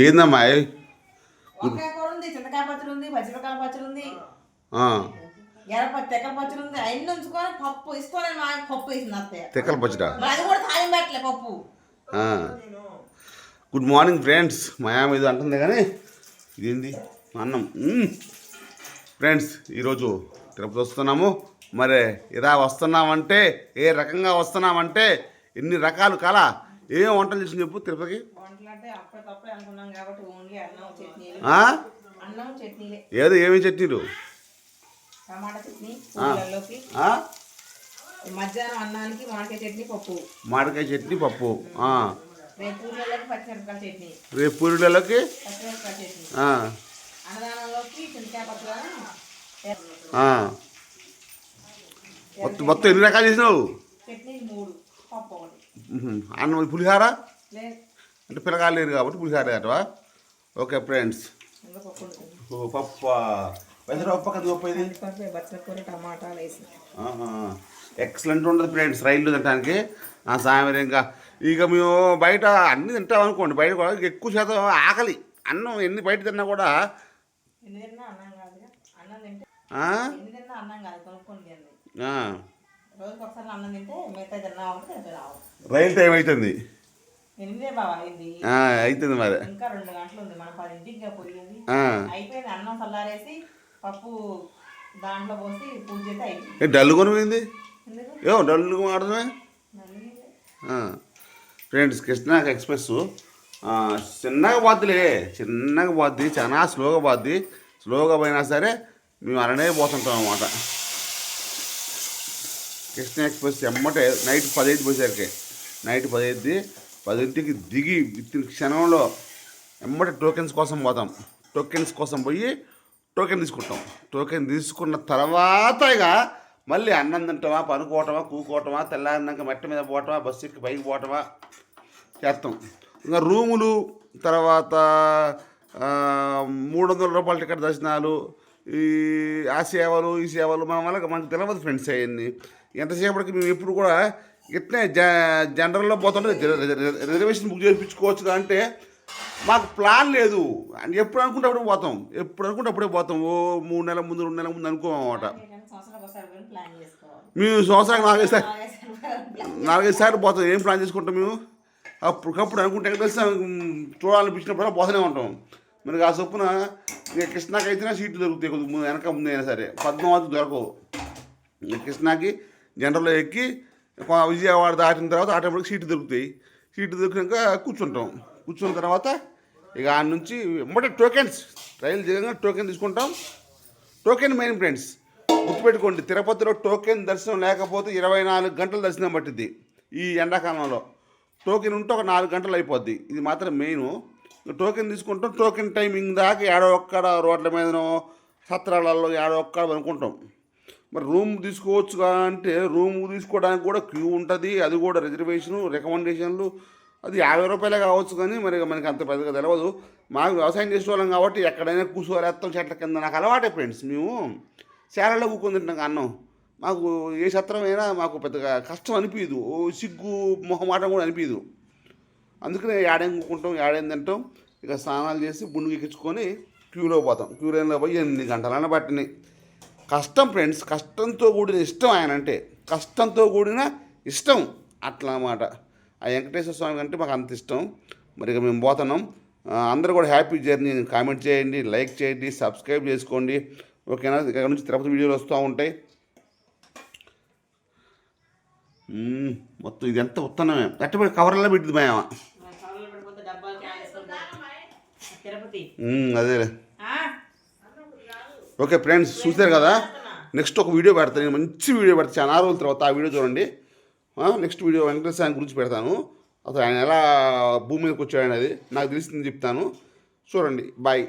ఏందమ్మా? చింతకాయ పచ్చడి ఉంది పచ్చిమిరకాయ పచ్చడి ఉంది. తెక్కల పచ్చడి ఉంది. అన్ని ఉంచుకొని పప్పు ఇసుకొని మా ఆయన పప్పు వేసింది అత్తయ్య. తెక్కల పచ్చడా? మరి అది కూడా తాళం పెట్టలే పప్పు. ఆ. గుడ్ మార్నింగ్ ఫ్రెండ్స్ మా ఆమె ఇది అంటుంది కానీ ఇదేంది? అన్నం. మ్మ్. ఫ్రెండ్స్ ఈరోజు తిరుపతి వస్తున్నాము. మరి ఇలా వస్తున్నామంటే ఏ రకంగా వస్తున్నామంటే ఎన్ని రకాలు కల? ఏం వంటలు చేసి చెప్పు తిరుపతికి? ఏదో ఏమేమి చట్నీలు? టమాటా చట్నీ ఆ. కూరల్లోకి ఆ? మధ్యాహ్నం అన్నానికి మామిడికాయ చట్నీ పప్పు. రేపు. మొత్తం మొత్తం ఎన్ని రకాలు చేసినావు? అన్నం పులిహార? అంటే పిల్లగాలు లేరు కాబట్టి పులిహార అటవా? ఓకే ఫ్రెండ్స్ పప్పు పప్ప పప్ప ఇది ఎక్సలెంట్ ఉంటుంది ఫ్రెండ్స్ రైళ్ళు తినడానికి ఆ సాయంత్రం ఇంకా ఇక మేము బయట అన్ని తింటాం అనుకోండి. బయట కూడా ఎక్కువ శాతం ఆకలి. అన్నం ఎన్ని బయట తిన్నా కూడా అన్నం రోజుకి ఒకసారి అన్నం తింటే మిగతా రైలు టైం అవుతుంది ఎనిమిదే బావా అయింది. ఆ, అవుతుంది మరి. ఇంకా రెండు గంటలు ఉంది. మన పదింటికి ఇంకా పోయింది. ఆ. అయిపోయింది. అన్నం చల్లారేసి పప్పు దాంట్లో పోసి పూజ చేస్తే అయిపోయింది. ఏ డల్లు కొనిపోయింది ఏమో డల్లు మాడమే ఫ్రెండ్స్ కృష్ణా ఎక్స్ప్రెస్. చిన్నగా పోద్దిలే. చిన్నగా పోద్ది. చాలా స్లోగా పోద్ది. స్లోగా పోయినా సరే మేము అలానే పోతుంటాం అన్నమాట. కృష్ణ ఎక్స్ప్రెస్ ఎమ్మటే నైట్ పదైదు పోసేసరికి. నైట్ పదైదు పదింటికి దిగి ఇతని క్షణంలో ఎమ్మటే టోకెన్స్ కోసం పోతాం. టోకెన్స్ కోసం పోయి టోకెన్ తీసుకుంటాం. టోకెన్ తీసుకున్న తర్వాత ఇక మళ్ళీ అన్నం తింటామా పనుకోవటమా కూకోవటమా తెల్లారినాక మట్టి మీద పోవటమా బస్సు ఎక్కి పైకి పోవటమా చేస్తాం ఇంకా రూములు తర్వాత మూడు వందల రూపాయల టికెట్ దర్శనాలు ఈ ఆ సేవలు ఈ సేవలు మన వల్ల మనకు తెలియదు ఫ్రెండ్స్ అవన్నీ. ఎంతసేపటికి మేము ఎప్పుడు కూడా ఇట్లే జ జనరల్లో పోతుంటే రిజర్వేషన్ బుక్ చేయించుకోవచ్చు అంటే మాకు ప్లాన్ లేదు. అని ఎప్పుడు అనుకుంటే అప్పుడే పోతాం. ఎప్పుడు అనుకుంటే అప్పుడే పోతాం. ఓ మూడు నెలల ముందు రెండు నెలల ముందు అనుకోమన్నమాట. సంవత్సరానికి మేము సంవత్సరానికి నాలుగైదు సార్లు నాలుగైదు సార్లు పోతాం. ఏం ప్లాన్ చేసుకుంటాం మేము? అప్పటికప్పుడు అనుకుంటే తెలిసి? చూడాలనిపించినప్పుడు పోతూనే ఉంటాం. మరి ఆ చొప్పున ఇక కృష్ణాకి అయితేనే సీట్లు దొరుకుతాయి కొద్దిగా. ముందు వెనక ముందు అయినా సరే. పద్మావతి దొరకవు. కృష్ణాకి జనరల్లో ఎక్కి విజయవాడ దాటిన తర్వాత ఆటోమేటిక్ సీట్లు దొరుకుతాయి. సీట్లు దొరికినాక కూర్చుంటాం. కూర్చున్న తర్వాత ఇక ఆ నుంచి వెంబడే టోకెన్స్. రైలు దిగంగా టోకెన్ తీసుకుంటాం. టోకెన్ మెయిన్ ఫ్రెండ్స్ గుర్తుపెట్టుకోండి తిరుపతిలో టోకెన్ దర్శనం లేకపోతే ఇరవై నాలుగు గంటల దర్శనం పట్టింది ఈ ఎండాకాలంలో. టోకెన్ ఉంటే ఒక నాలుగు గంటలు అయిపోద్ది. ఇది మాత్రం మెయిన్. టోకెన్ తీసుకుంటాం. టోకెన్ టైమింగ్ దాకా ఏడో ఒక్కడ రోడ్ల మీదనో సత్రాలలో ఏడో ఒక్కడ అనుకుంటాం. మరి రూమ్ తీసుకోవచ్చు అంటే రూమ్ తీసుకోవడానికి కూడా క్యూ ఉంటుంది. అది కూడా రిజర్వేషను రికమెండేషన్లు. అది యాభై రూపాయలే కావచ్చు కానీ మరి మనకి అంత పెద్దగా తెలియదు మాకు వ్యవసాయం చేసే వాళ్ళం కాబట్టి ఎక్కడైనా కూర్చోలేస్తాం చెట్ల కింద నాకు అలవాటే ఫ్రెండ్స్ మేము. శాలలో కూర్కొని తింటాం అన్నం. మాకు ఏ సత్రం అయినా మాకు పెద్దగా కష్టం అనిపించదు ఓ సిగ్గు మొహమాటం కూడా అనిపించదు అందుకనే ఏడేం కూకుంటాం ఏడేం తింటాం. ఇక స్నానాలు చేసి గుండు ఎక్కించుకొని క్యూలో పోతాం. క్యూ లైన్లో పోయి ఎనిమిది గంటలన్న పట్టినాయి. కష్టం ఫ్రెండ్స్ కష్టంతో కూడిన ఇష్టం ఆయన అంటే కష్టంతో కూడిన ఇష్టం అట్లా అన్నమాట ఆ వెంకటేశ్వర స్వామి అంటే మాకు అంత ఇష్టం. మరి ఇక మేము పోతున్నాం. అందరూ కూడా హ్యాపీ జర్నీ. కామెంట్ చేయండి లైక్ చేయండి సబ్స్క్రైబ్ చేసుకోండి. ఓకేనా? ఇక్కడ నుంచి తిరుపతి వీడియోలు వస్తూ ఉంటాయి. మ్మ్. మొత్తం ఇది ఎంత ఉత్తనమే పెట్టింది మాయమ కవర్లో వేసుకుంటాం తిరుపతి. అదేలే? ఓకే ఫ్రెండ్స్ చూసారు కదా? నెక్స్ట్ ఒక వీడియో పెడతాను. నేను మంచి వీడియో పెడతాను చాలా రోజుల తర్వాత ఆ వీడియో చూడండి. నెక్స్ట్ వీడియో వెంకటేశ్వర స్వామి గురించి పెడతాను. అసలు ఆయన ఎలా భూమి మీదకి వచ్చాడు అనేది నాకు తెలిసింది చెప్తాను. చూడండి. బాయ్.